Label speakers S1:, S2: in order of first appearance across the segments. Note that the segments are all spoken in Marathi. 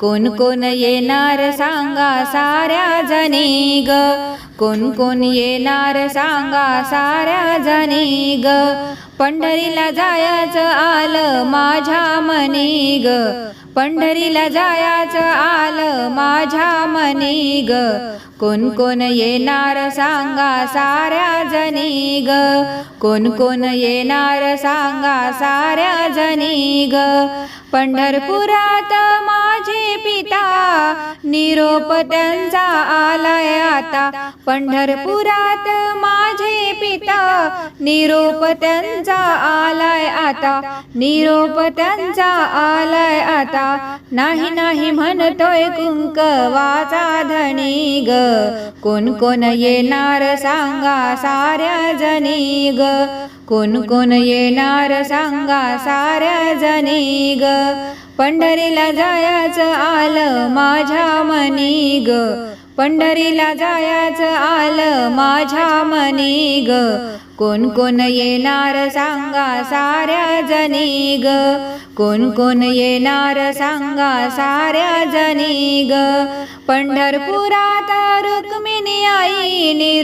S1: कोण कोण येणार सांगा साऱ्या जणी ग? कोण कोण येणार सांगा साऱ्या जणी ग? पंढरीला जायचं आलं माझ्या मनी ग. पंढरीला जायचं आलं माझ्या मनी ग. कोण कोण येणार सांगा साऱ्या जणी ग. कोण कोण येणार सांगा साऱ्या जणी ग. पंढरपुरात मा निरोप त्यांचा आलाय आता. पंढरपुरात माझे पिता निरोप त्यांचा आलाय आता. निरोप त्यांचा आलाय आता. नाही नाही म्हणतोय कुंकवाचा धनी ग. कोण कोण येणार सांगा साऱ्या जनी ग. कोण कोण येणार सांगा साऱ्या जनी ग. पंढरीला जायचं आलं माझ्या मनी ग. पंढरीला जायचं आलं माझ्या मनी ग. कोण कोण येणार सांगा साऱ्या जनी ग. कोण कोण येणार सांगा साऱ्या जनी ग. पंढरपुरात रुक्मिणी आई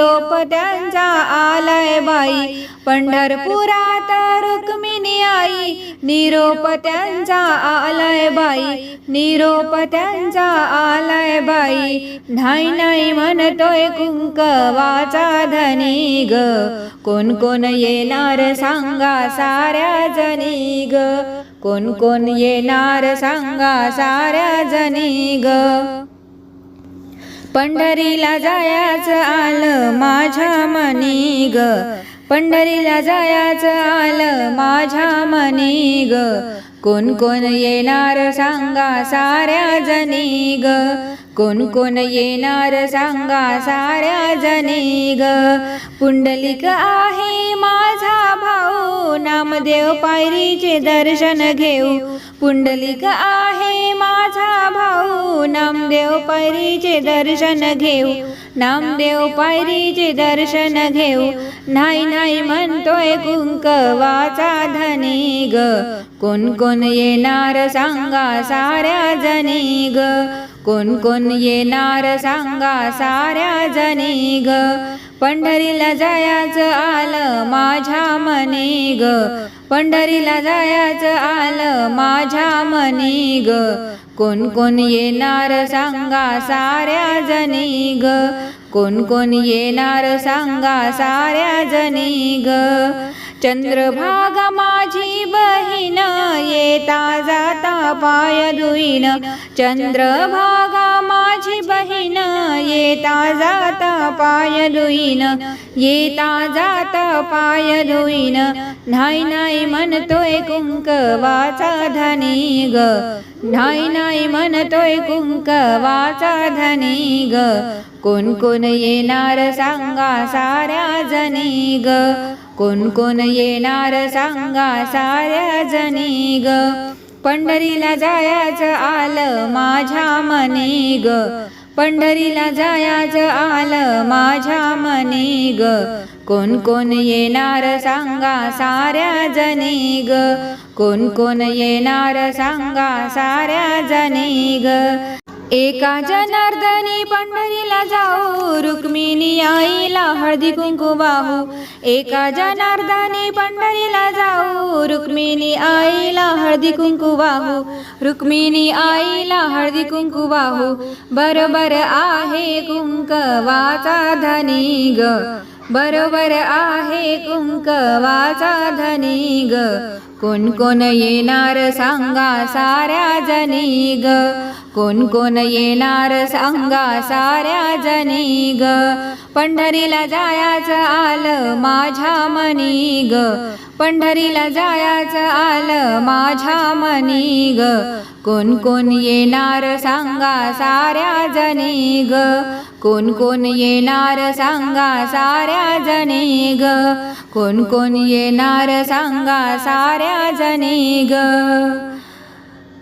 S1: निरोप त्यांचा आलाय बाई. पंढरपुरात रुक्मिणी आई निरोप त्यांचा आलाय बाई. निरोप त्यांचा आलाय बाई. नाही नाही म्हणतोय कुंकवाचा धनी ग. कोण कोण येणार सांगा साऱ्या जनी ग. कोण कोण येणार सांगा साऱ्या जनी ग. पंढरीला जायचं आलं माझ्या मनी ग. पंढरीला जायाच आलं माझ्या मनी ग. कोण कोण येणार सांगा साऱ्या जनी ग. कोण कोण येणार सांगा साऱ्या जनी ग. पुंडलिक आहे माझा भाऊ. नामदेव पायरीचे दर्शन घेऊ. पुंडलिक आहे मा माझा भाऊ नामदेव पायरीचे दर्शन घेऊ. नामदेव पायरीचे दर्शन घेऊ. नाही नाही म्हणतोय कुंकवाचा धनी ग. कोण कोण येणार सांगा साऱ्या जनी ग. कोण कोण येणार सांगा साऱ्या जनी ग. पंढरीला जायचं आलं माझ्या मनी ग. पंढरीला जायचं आलं माझ्या मनी ग. कोण कोण येणार सांगा साऱ्या जनी ग? कोण कोण येणार सांगा साऱ्या जनी ग? चंद्रभागा माझी बहीण येता जाता पाय धुईन. चंद्रभागा माझी बहीण येता जाता पाय धुईन येता जाता पाय धुईन. नाही नाही म्हणतोय कुंकवाचा धनी ग. नाही नाही म्हणतोय कुंकवाचा धनी ग. कोण कोण येणार सांगा साऱ्या जनी ग. कोण कोण येणार सांगा साऱ्या जनी ग. पंढरीला जायाचं आलं माझ्या मनी ग. पंढरीला जायाचं आलं माझ्या मनी ग. कोण कोण येणार सांगा साऱ्या जनी ग. कोण कोण येणार सांगा साऱ्या जनी ग. एका जनार्दनी पंढरीला जा रुक्मिणी आईला हळदी कुंकू वाहू. एका जनार्दनी पंढरीला जाऊ. रुक्मिणी आईला हळदी कुंकू वाहू. रुक्मिणी आईला हळदी कुंकू वाहू. बरोबर आहे कुंकवाचा धनी ग. बरोबर आहे कुंकवाचा धनी ग. कोण कोण येणार सांगा साऱ्या जनी ग. कोण कोण येणार सांगा साऱ्या जनी ग पंढरीला जायचं आलं माझ्या मनी ग पंढरीला जायचं आलं माझ्या मनी ग कोण कोण येणार सांगा साऱ्या जनी ग कोण कोण येणार सांगा साऱ्या जनी ग कोण कोण येणार सांगा साऱ्या जनी ग